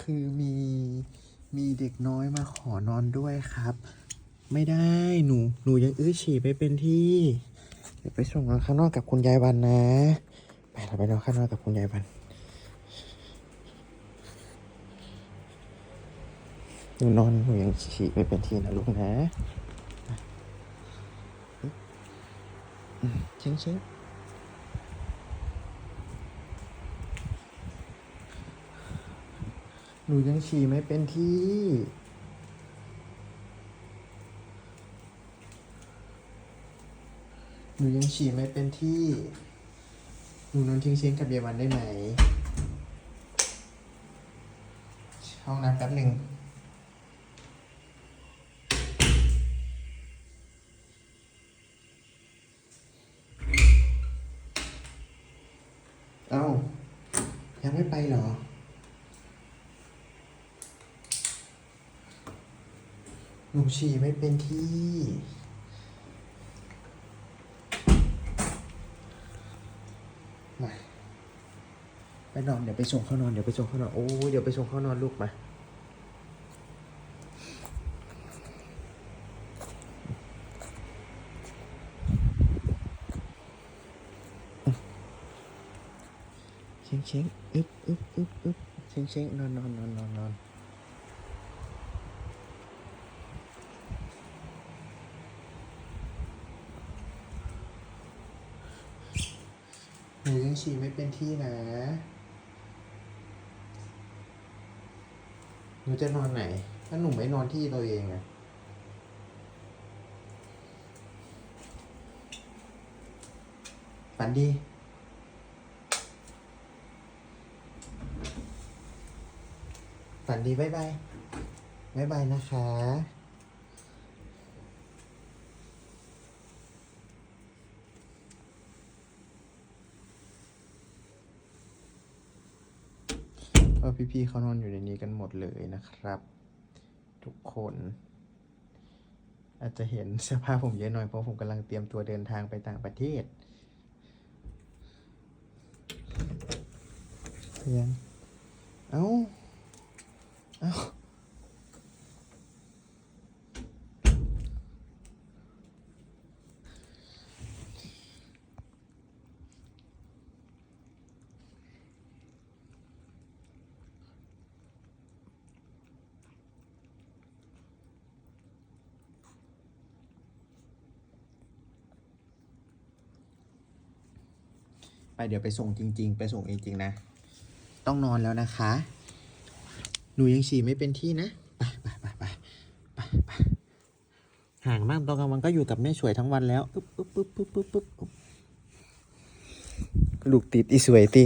คือมีมีเด็กน้อยมาขอนอนด้วยครับ ไม่ได้หนูหนูยังอื้อฉี่ไปเป็นที่ เดี๋ยวไปส่งนอนข้างนอกกับคุณยายวันนะ ไปเราไปนอนข้างนอกกับคุณยายวันหนูนอนหนูยังฉี่ไม่เป็นที่นะลูกนะเชิงเชิง หนูยังฉี่ไม่เป็นที่ หนูยังฉี่ไม่เป็นที่ หนูนอนเชิงเชิงกับเยวันได้ไหม ห้องน้ำแป๊บหนึ่งเอ้า ยังไม่ไปเหรอ หนูฉี่ไม่เป็นที่ มา ไปนอนเดี๋ยวไปส่งเข้านอนเดี๋ยวไปส่งเข้านอน โอ้เดี๋ยวไปส่งเข้านอนลูกมา เช็งเช็งอึ๊บอึ๊บอึ๊บอึ๊บเช็งเช็งนอนนอนนอนนอนนอน หนูยังฉี่ไม่เป็นที่นะ หนูจะนอนไหน ถ้าหนูไม่นอนที่ตัวเองอะฝันดีฝันดีบายบายบายบายนะคะ ก็พี่ๆเขานอนอยู่ในนี้กันหมดเลยนะครับ ทุกคน อาจจะเห็นเสื้อผ้าผมเยอะหน่อยเพราะผมกำลังเตรียมตัวเดินทางไปต่างประเทศยังเอ้า ไปเดี๋ยวไปส่งจริง ๆ ไปส่งจริงๆนะ ต้องนอนแล้วนะคะ หนูยังฉี่ไม่เป็นที่นะ ไปไปไปไปไปไปห่างมากตอนกลางวันก็อยู่กับแม่สวยทั้งวันแล้วปึ๊บปึ๊บปึ๊บปึ๊บปึ๊บปึ๊บลูกติดอีสวยตี